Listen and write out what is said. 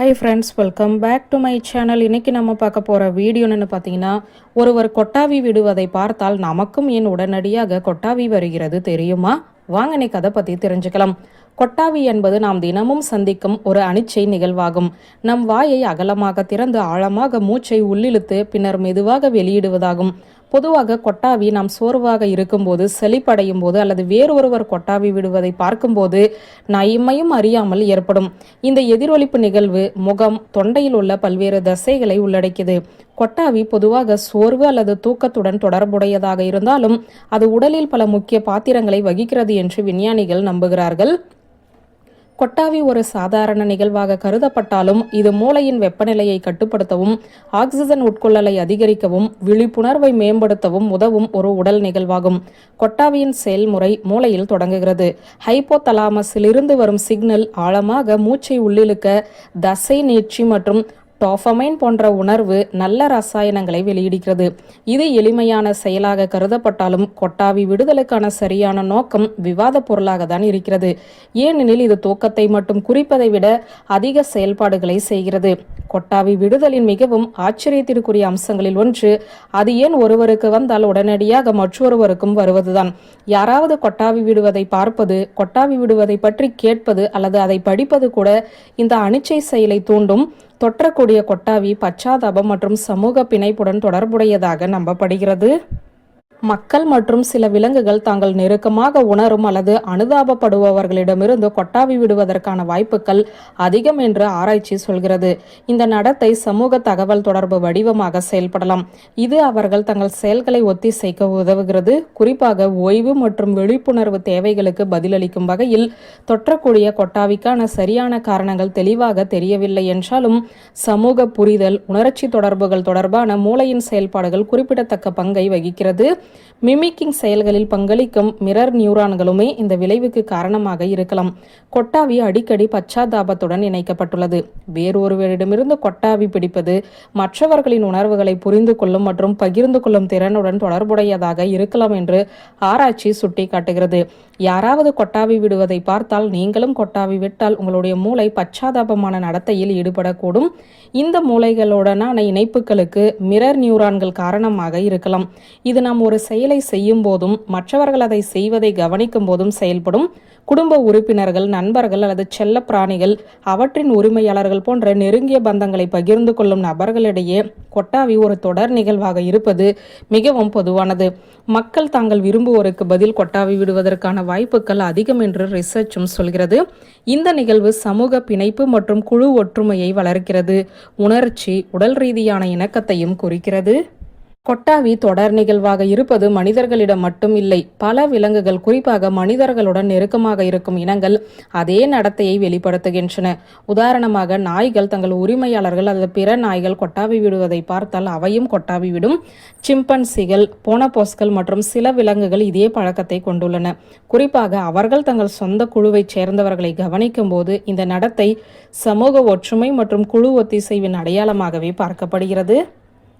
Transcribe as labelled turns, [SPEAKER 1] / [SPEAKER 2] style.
[SPEAKER 1] Hi friends welcome back to my channel இன்னைக்கு நம்ம பார்க்க போகிற வீடியோன்னு பார்த்தீங்கன்னா ஒருவர் கொட்டாவி விடுவதை பார்த்தால் நமக்கும் ஏன் உடனடியாக கொட்டாவி வருகிறது தெரியுமா? வாங்க நீ கதை பற்றி தெரிஞ்சுக்கலாம். கொட்டாவி என்பது நாம் தினமும் சந்திக்கும் ஒரு அனிச்சை நிகழ்வாகும். நம் வாயை அகலமாக திறந்து ஆழமாக மூச்சை உள்ளிழுத்து பின்னர் மெதுவாக வெளியிடுவதாகும். பொதுவாக கொட்டாவி நாம் சோர்வாக இருக்கும்போது செழிப்படையும் போது அல்லது வேறொருவர் கொட்டாவி விடுவதை பார்க்கும்போது நயமையும் அறியாமல் ஏற்படும். இந்த எதிரொலிப்பு நிகழ்வு முகம் தொண்டையில் உள்ள பல்வேறு தசைகளை உள்ளடக்கியது. கொட்டாவி பொதுவாக சோர்வு அல்லது தூக்கத்துடன் தொடர்புடையதாக இருந்தாலும் அது உடலில் பல முக்கிய பாத்திரங்களை வகிக்கிறது என்று விஞ்ஞானிகள் நம்புகிறார்கள். கொட்டாவி ஒரு சாதாரண நிகழ்வாக கருதப்பட்டாலும் இது மூளையின் வெப்பநிலையை கட்டுப்படுத்தவும் ஆக்சிஜன் உட்கொள்ளலை அதிகரிக்கவும் விழிப்புணர்வை மேம்படுத்தவும் உதவும் ஒரு உடல் நிகழ்வாகும். கொட்டாவியின் செயல்முறை மூளையில் தொடங்குகிறது. ஹைப்போதலாமஸில் இருந்து வரும் சிக்னல் ஆழமாக மூச்சை உள்ளிழுக்க தசை நீட்சி மற்றும் டோஃபமைன் போன்ற உணர்வு நல்ல ரசாயனங்களை வெளியிடுகிறது. இது எளிமையான செயலாக கருதப்பட்டாலும் கொட்டாவி விடுதலுக்கான சரியான நோக்கம் விவாத பொருளாக தான் இருக்கிறது. ஏனெனில் இது தூக்கத்தை மட்டும் குறிப்பதை விட அதிக செயல்பாடுகளை செய்கிறது. கொட்டாவி விடுதலின் மிகவும் ஆச்சரியத்திற்குரிய அம்சங்களில் ஒன்று அது ஏன் ஒருவருக்கு வந்தால் உடனடியாக மற்றொருவருக்கும் வருவதுதான். யாராவது கொட்டாவி விடுவதை பார்ப்பது கொட்டாவி விடுவதை பற்றி கேட்பது அல்லது அதை படிப்பது கூட இந்த அனிச்சை செயலை தூண்டும் தொற்றக்கூடிய கொட்டாவி பச்சாதாபம் மற்றும் சமூக பிணைப்புடன் தொடர்புடையதாக நம்பப்படுகிறது. மக்கள் மற்றும் சில விலங்குகள் தாங்கள் நெருக்கமாக உணரும் அல்லது அனுதாபப்படுபவர்களிடமிருந்து கொட்டாவி விடுவதற்கான வாய்ப்புகள் அதிகம் என்று ஆராய்ச்சி சொல்கிறது. இந்த நடத்தை சமூக தகவல் தொடர்பு வடிவமாக செயல்படலாம். இது அவர்கள் தங்கள் செயல்களை ஒத்திசைக்க உதவுகிறது. குறிப்பாக ஓய்வு மற்றும் விழிப்புணர்வு தேவைகளுக்கு பதிலளிக்கும் வகையில் தொற்றக்கூடிய கொட்டாவிக்கான சரியான காரணங்கள் தெளிவாக தெரியவில்லை என்றாலும் சமூக புரிதல் உணர்ச்சி தொடர்புகள் தொடர்பான மூளையின் செயல்பாடுகள் குறிப்பிடத்தக்க பங்கை வகிக்கிறது. மிமிக்கிங் செயல்களில் பங்களிக்கும் மிரர் நியூரான்களுமே இந்த விளைவுக்கு காரணமாக இருக்கலாம். கொட்டாவி அடிக்கடி பச்சாதாபத்துடன் இணைக்கப்பட்டுள்ளது. வேறொருவரிடமிருந்து கொட்டாவி பிடிப்பது மற்றவர்களின் உணர்வுகளை புரிந்து கொள்ளும் மற்றும் பகிர்ந்து கொள்ளும் திறனுடன் தொடர்புடையதாக இருக்கலாம் என்று ஆராய்ச்சி சுட்டிக்காட்டுகிறது. யாராவது கொட்டாவி விடுவதை பார்த்தால் நீங்களும் கொட்டாவி விட்டால் உங்களுடைய மூளை பச்சாதாபமான நடத்தையில் ஈடுபடக்கூடும். இந்த மூளைகளுடனான இணைப்புகளுக்கு மிரர் நியூரான்கள் காரணமாக இருக்கலாம். இது நாம் ஒரு செயலை செய்யும் போதும் மற்றவர்கள் அதை செய்வதை கவனிக்கும் போதும் செயல்படும் குடும்ப உறுப்பினர்கள் நண்பர்கள் அல்லது செல்ல பிராணிகள் அவற்றின் உரிமையாளர்கள் போன்ற நெருங்கிய பந்தங்களை பகிர்ந்து கொள்ளும் நபர்களிடையே கொட்டாவி ஒரு தொடர் நிகழ்வாக இருப்பது மிகவும் பொதுவானது. மக்கள் தாங்கள் விரும்புவோருக்கு பதில் கொட்டாவி விடுவதற்கான வாய்ப்புகள் அதிகம் என்று ரிசர்ச்சும் சொல்கிறது. இந்த நிகழ்வு சமூக பிணைப்பு மற்றும் குழு ஒற்றுமையை வளர்க்கிறது உணர்ச்சி உடல் ரீதியான இணக்கத்தையும் குறிக்கிறது. கொட்டாவி தொடர் நிகழ்வாக இருப்பது மனிதர்களிடம் மட்டும் இல்லை. பல விலங்குகள் குறிப்பாக மனிதர்களுடன் நெருக்கமாக இருக்கும் இனங்கள் அதே நடத்தையை வெளிப்படுத்துகின்றன. உதாரணமாக நாய்கள் தங்கள் உரிமையாளர்கள் அல்லது பிற நாய்கள் கொட்டாவி விடுவதை பார்த்தால் அவையும் கொட்டாவி விடும். சிம்பன்சிகள் போனபோஸ்கள் மற்றும் சில விலங்குகள் இதே பழக்கத்தை கொண்டுள்ளன. குறிப்பாக அவர்கள் தங்கள் சொந்த குழுவைச் சேர்ந்தவர்களை கவனிக்கும் போது இந்த நடத்தை சமூக ஒற்றுமை மற்றும் குழு ஒத்திசைவின் அடையாளமாகவே பார்க்கப்படுகிறது.